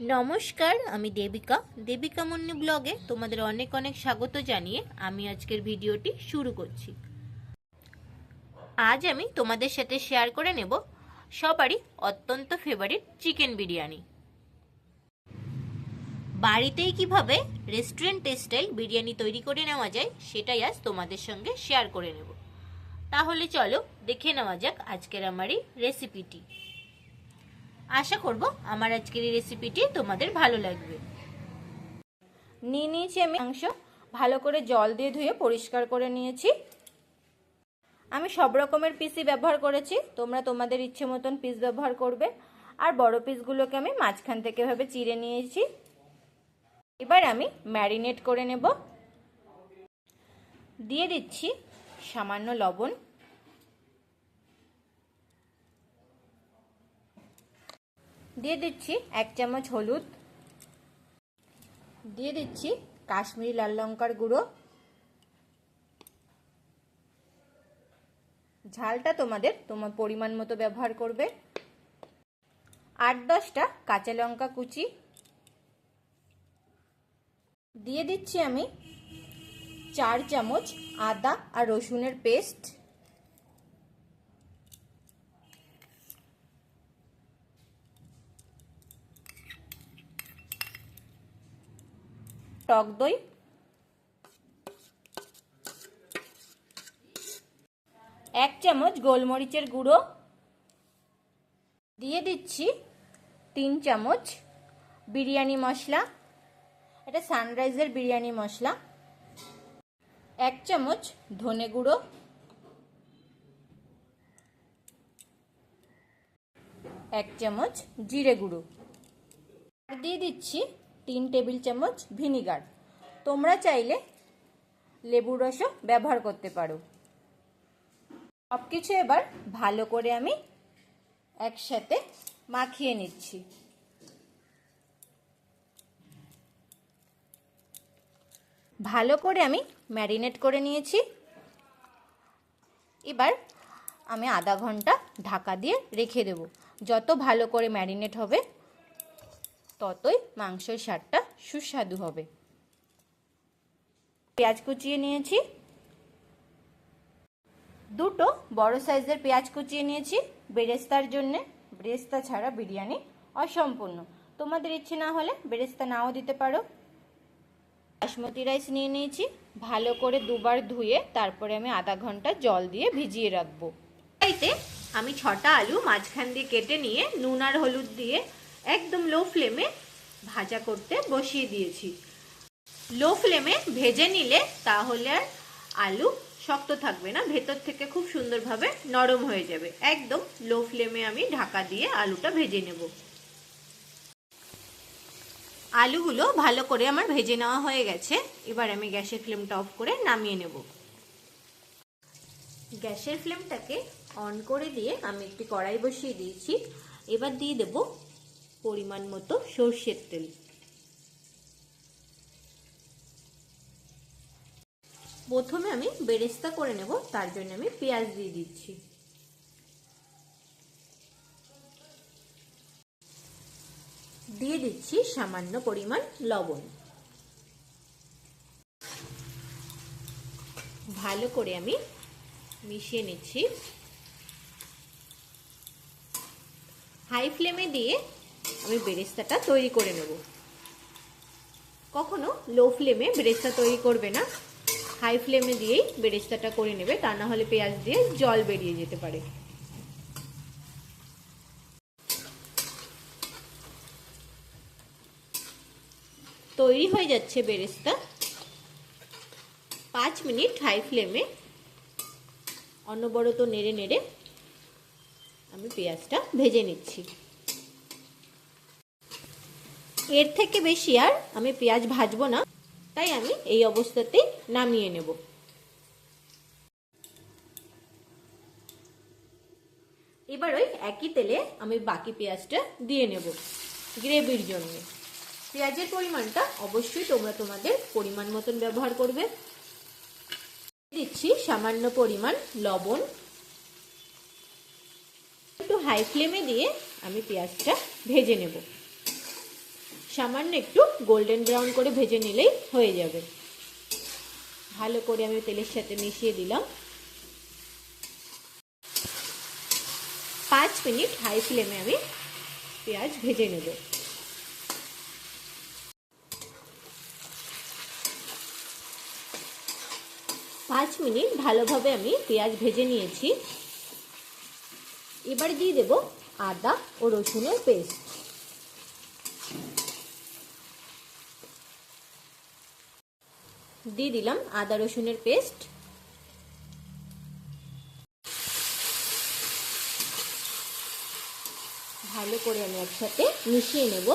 নমস্কার, আমি দেবিকা। দেবিকা মুন্নি ব্লগে তোমাদের অনেক অনেক স্বাগত জানিয়ে আমি আজকের ভিডিওটি শুরু করছি। আজ আমি তোমাদের সাথে শেয়ার করে নেব সবারই অত্যন্ত ফেভারিট চিকেন বিরিয়ানি। বাড়িতেই কীভাবে রেস্টুরেন্ট স্টাইল বিরিয়ানি তৈরি করে নেওয়া যায় সেটাই আজ তোমাদের সঙ্গে শেয়ার করে নেব। তাহলে চলো দেখে নেওয়া যাক আজকের আমার এই রেসিপিটি আশা করব আমার আজকের এই রেসিপিটি তোমাদের ভালো লাগবে। নিয়ে নিয়েছি আমি মাংস। ভালো করে জল দিয়ে ধুয়ে পরিষ্কার করে নিয়েছি। আমি সব রকমের পিসই ব্যবহার করেছি। তোমরা তোমাদের ইচ্ছে মতন পিস ব্যবহার করবে। আর বড় পিসগুলোকে আমি মাঝখান থেকে ভাবে চিড়ে নিয়েছি। এবার আমি ম্যারিনেট করে নেব। দিয়ে দিচ্ছি সামান্য লবণ। দিয়ে দিচ্ছি এক চামচ হলুদ। দিয়ে দিচ্ছি কাশ্মীরি লাল লঙ্কার গুঁড়ো। ঝালটা তোমাদের তোমার পরিমাণ মতো ব্যবহার করবে। আট দশটা কাঁচা লঙ্কা কুচি। দিয়ে দিচ্ছি আমি চার চামচ আদা আর রসুনের পেস্ট। টক দই। এক চামচ গোলমরিচের গুঁড়ো। দিয়ে দিচ্ছি তিন চামচ বিরিয়ানি মশলা। এটা সানরাইজের বিরিয়ানি মশলা। এক চামচ ধনে গুঁড়ো। এক চামচ জিরে গুঁড়ো। আর দিয়ে দিচ্ছি তিন টেবিল চামচ ভিনিগার। তোমরা চাইলে লেবুর রসও ব্যবহার করতে পারো। সব কিছু এবার ভালো করে আমি একসাথে মাখিয়ে নিচ্ছি। ভালো করে আমি ম্যারিনেট করে নিয়েছি। এবার আমি আধা ঘণ্টা ঢাকা দিয়ে রেখে দেব। যত ভালো করে ম্যারিনেট হবে ততই মাংসের স্বাদটা সুস্বাদু হবে। পেঁয়াজ কুচিয়ে নিয়েছি। দুটো বড় সাইজের পেঁয়াজ কুচিয়ে নিয়েছি বেরেস্তার জন্যে। বেরেস্তা ছাড়া বিরিয়ানি অসম্পূর্ণ। তোমাদের ইচ্ছে না হলে বেরেস্তা নাও দিতে পারো। বাসমতি রাইস নিয়ে নিয়েছি। ভালো করে দুবার ধুয়ে তারপরে আমি আধা ঘণ্টা জল দিয়ে ভিজিয়ে রাখব। এতে আমি ছটা আলু মাঝখান দিয়ে কেটে নিয়ে নুন আর হলুদ দিয়ে একদম লো ফ্লেমে ভাজা করতে বসিয়ে দিয়েছি। লো ফ্লেমে ভেজে নিলে তাহলে আর আলু শক্ত থাকবে না, ভেতর থেকে খুব সুন্দরভাবে নরম হয়ে যাবে। একদম লো ফ্লেমে আমি ঢাকা দিয়ে আলুটা ভেজে নেব। আলুগুলো ভালো করে আমার ভেজে নেওয়া হয়ে গেছে। এবার আমি গ্যাসের ফ্লেমটা অফ করে নামিয়ে নেব। গ্যাসের ফ্লেমটাকে অন করে দিয়ে আমি একটি কড়াই বসিয়ে দিয়েছি। এবার দিয়ে দেব পরিমাণ মতো সর্ষের তেল। প্রথমে আমি বেরেস্তা করে নেব, তার জন্য আমি পেঁয়াজ দিয়ে দিচ্ছি। দিয়ে দিচ্ছি সামান্য পরিমাণ লবণ। ভালো করে আমি মিশিয়ে নিচ্ছি। হাই ফ্লেমে দিয়ে আমি বেরেস্তাটা তৈরি করে নেব। কখনো লো ফ্লেমে বেরেস্তা তৈরি করবে না। হাই ফ্লেমে দিয়েই বেরেস্তাটা করে নেবে, তা না হলে পেঁয়াজ দিয়ে জল বেরিয়ে যেতে পারে। তৈরি হয়ে যাচ্ছে বেরেস্তা। পাঁচ মিনিট হাই ফ্লেমে অনবরত নেড়ে নেড়ে আমি পেঁয়াজটা ভেজে নিচ্ছি। এর থেকে বেশি আর আমি পেঁয়াজ ভাজবো না, তাই আমি এই অবস্থাতেই নামিয়ে নেব। এবার ওই একই তেলে আমি বাকি পেঁয়াজটা দিয়ে নেব গ্রেভির জন্য। পেঁয়াজের পরিমাণটা অবশ্যই তোমরা তোমাদের পরিমাণ মতন ব্যবহার করবে। দিচ্ছি সামান্য পরিমাণ লবণ। একটু হাই ফ্লেমে দিয়ে আমি পেঁয়াজটা ভেজে নেব। সামান্য একটু গোল্ডেন ব্রাউন করে ভেজে নিলেই হয়ে যাবে। ভালো করে আমি তেলের সাথে মিশিয়ে দিলাম। পাঁচ মিনিট হাই ফ্লেমে আমি পেঁয়াজ ভেজে নেব। পাঁচ মিনিট ভালোভাবে আমি পেঁয়াজ ভেজে নিয়েছি। এবার দিয়ে দেব আদা ও রসুনের পেস্ট। দিয়ে দিলাম আদা রসুনের পেস্ট। ভালো করে আমি একসাথে মিশিয়ে নেব।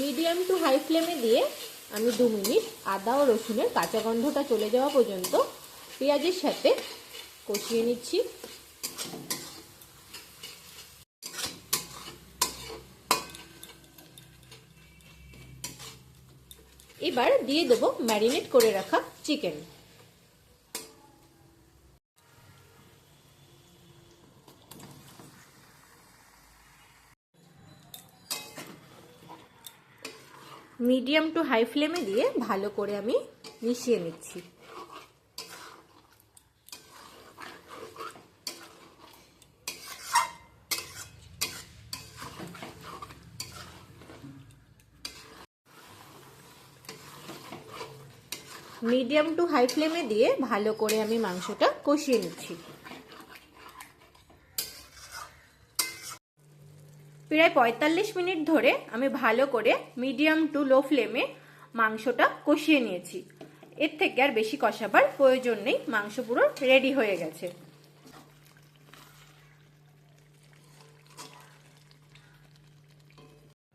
মিডিয়াম টু হাই ফ্লেমে দিয়ে আমি দু মিনিট আদা ও রসুনের কাঁচা গন্ধটা চলে যাওয়া পর্যন্ত পেঁয়াজের সাথে কষিয়ে নিচ্ছি। এবার দিয়ে দেবো ম্যারিনেট করে রাখা চিকেন। মিডিয়াম টু হাই ফ্লেমে দিয়ে ভালো করে আমি মিশিয়ে নিচ্ছি। মিডিয়াম টু হাই ফ্লেমে দিয়ে ভালো করে আমি মাংসটা কষিয়ে নিচ্ছি। প্রায় পঁয়তাল্লিশ মিনিট ধরে আমি ভালো করে মিডিয়াম টু লো ফ্লেমে মাংসটা কষিয়ে নিয়েছি। এর থেকে আর বেশি কষাবার প্রয়োজন নেই, মাংস পুরো রেডি হয়ে গেছে।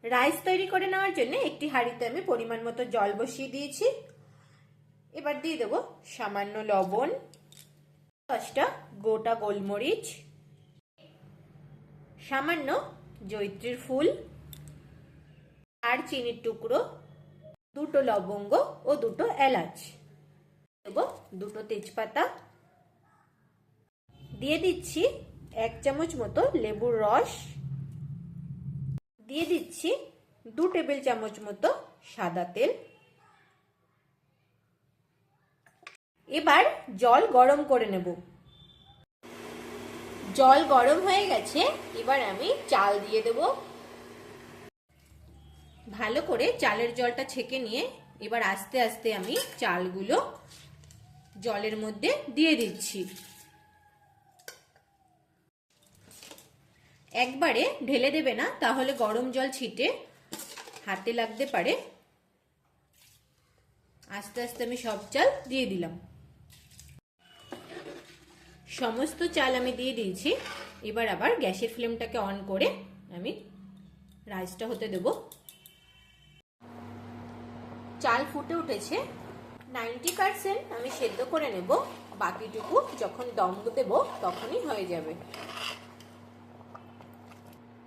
রাইস তৈরি করে নেওয়ার জন্য একটি হাঁড়িতে আমি পরিমাণ মতো জল বসিয়ে দিয়েছি। এবার দিয়ে দেবো সামান্য লবণ, দশটা গোটা গোলমরিচ, সামান্য জৈত্রীর ফুল আর চিনির টুকরো, দুটো লবঙ্গ ও দুটো এলাচ। দেবো দুটো তেজপাতা। দিয়ে দিচ্ছি এক চামচ মতো লেবুর রস। দিয়ে দিচ্ছি দু টেবিল চামচ মতো সাদা তেল। এবার জল গরম করে নেব। জল গরম হয়ে গেছে, এবার আমি চাল দিয়ে দেব। ভালো করে চালের জলটা ছেঁকে নিয়ে এবার আস্তে আস্তে আমি চালগুলো জলের মধ্যে দিয়ে দিচ্ছি। একবারে ঢেলে দেবে না, তাহলে গরম জল ছিটে হাতে লাগতে পারে। আস্তে আস্তে আমি সব চাল দিয়ে দিলাম। সমস্ত চাল আমি দিয়ে দিয়েছি। এবার আবার গ্যাসের ফ্লেমটাকে অন করে আমি রাইসটা হতে দেব। চাল ফুটে উঠেছে। নাইনটি পারসেন্ট আমি সেদ্ধ করে নেব। বাকিটুকু যখন দম দেব তখনই হয়ে যাবে।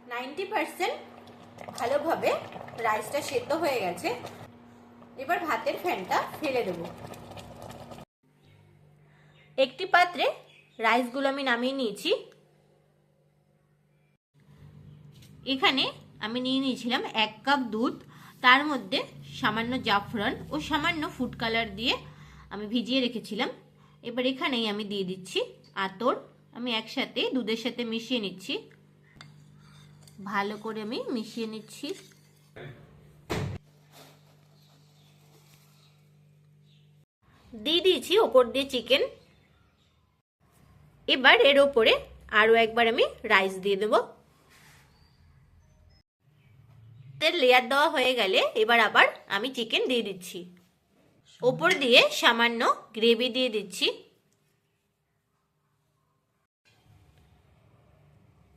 নাইনটি পারসেন্ট ভালোভাবে রাইসটা সেদ্ধ হয়ে গেছে। এবার ভাতের ফ্যানটা ফেলে দেব। একটি পাত্রে রাইসগুলো আমি নামিয়ে নিয়েছি। এখানে আমি নিয়ে নিয়েছিলাম এক কাপ দুধ, তার মধ্যে সামান্য জাফরান ও সামান্য ফুড কালার দিয়ে আমি ভিজিয়ে রেখেছিলাম। এবার এখানেই আমি দিয়ে দিচ্ছি আতর। আমি একসাথে দুধের সাথে মিশিয়ে নিচ্ছি। ভালো করে আমি মিশিয়ে নিচ্ছি। দিয়ে দিয়েছি ওপর দিয়ে চিকেন এবার এর ওপরে আরও একবার আমি রাইস দিয়ে দেব। লেয়ার দেওয়া হয়ে গেলে এবার আবার আমি চিকেন দিয়ে দিচ্ছি। ওপর দিয়ে সামান্য গ্রেভি দিয়ে দিচ্ছি।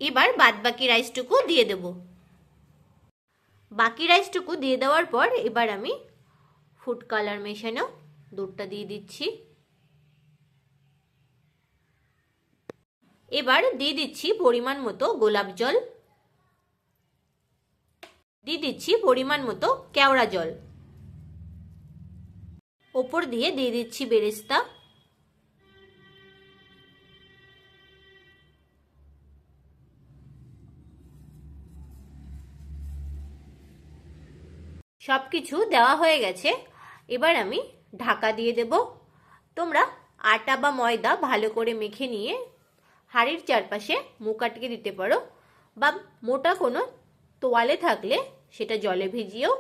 এবার বাদ বাকি রাইসটুকু দিয়ে দেব। বাকি রাইসটুকু দিয়ে দেওয়ার পর এবার আমি ফুড কালার মেশানো দুধটা দিয়ে দিচ্ছি। এবার দিয়ে দিচ্ছি পরিমাণ মতো গোলাপ জল। দিয়ে দিচ্ছি পরিমাণ মতো কেওড়া জল। ওপর দিয়ে দিয়ে দিচ্ছি বেরেস্তা। সব কিছু দেওয়া হয়ে গেছে। এবার আমি ঢাকা দিয়ে দেব। তোমরা আটা বা ময়দা ভালো করে মেখে নিয়ে হাঁড়ির চারপাশে মুখ আটকে দিতে পারো বা মোটা কোনো তোয়ালে থাকলে সেটা জলে ভিজিয়েও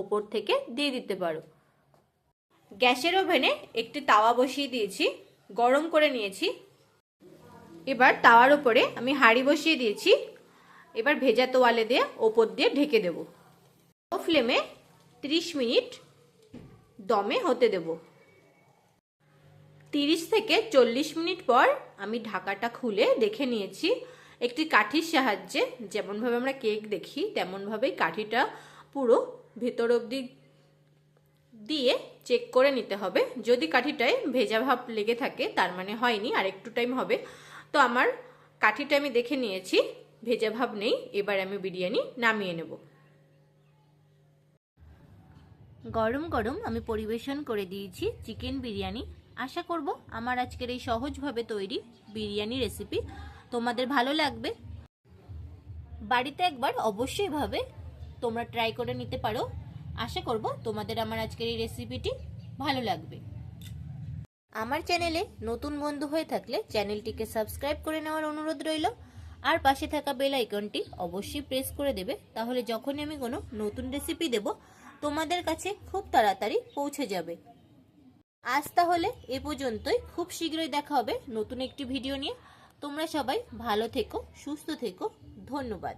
ওপর থেকে দিয়ে দিতে পারো। গ্যাসের ওভেনে একটি তাওয়া বসিয়ে দিয়েছি, গরম করে নিয়েছি। এবার তাওয়ার উপরে আমি হাঁড়ি বসিয়ে দিয়েছি। এবার ভেজা তোয়ালে দিয়ে ওপর দিয়ে ঢেকে দেব। ও ফ্লেমে 30 মিনিট দমে হতে দেব। 30 থেকে চল্লিশ মিনিট পর আমি ঢাকাটা খুলে দেখে নিয়েছি একটি কাঠির সাহায্যে। যেমনভাবে আমরা কেক দেখি, তেমনভাবেই কাঠিটা পুরো ভেতর অবধি দিয়ে চেক করে নিতে হবে। যদি কাঠিটায় ভেজা ভাব লেগে থাকে, তার মানে হয়নি আর একটু টাইম হবে। তো আমার কাঠিটা আমি দেখে নিয়েছি, ভেজা ভাব নেই, এবার আমি বিরিয়ানি নামিয়ে নেব। গরম গরম আমি পরিবেশন করে দিয়েছি চিকেন বিরিয়ানি। আশা করব আমার আজকের এই সহজভাবে তৈরি বিরিয়ানি রেসিপি তোমাদের ভালো লাগবে। বাড়িতে একবার অবশ্যই ভাবে তোমরা ট্রাই করে নিতে পারো। আশা করব তোমাদের আমার আজকের এই রেসিপিটি ভালো লাগবে। আমার চ্যানেলে নতুন বন্ধু হয়ে থাকলে চ্যানেলটিকে সাবস্ক্রাইব করে নেওয়ার অনুরোধ রইল। আর পাশে থাকা বেল আইকনটি অবশ্যই প্রেস করে দেবে। তাহলে যখনই আমি কোনো নতুন রেসিপি দেব, তোমাদের কাছে খুব তাড়াতাড়ি পৌঁছে যাবে। আজ তাহলে এ পর্যন্তই। খুব শীঘ্রই দেখা হবে নতুন একটি ভিডিও নিয়ে। তোমরা সবাই ভালো থেকো, সুস্থ থেকো। ধন্যবাদ।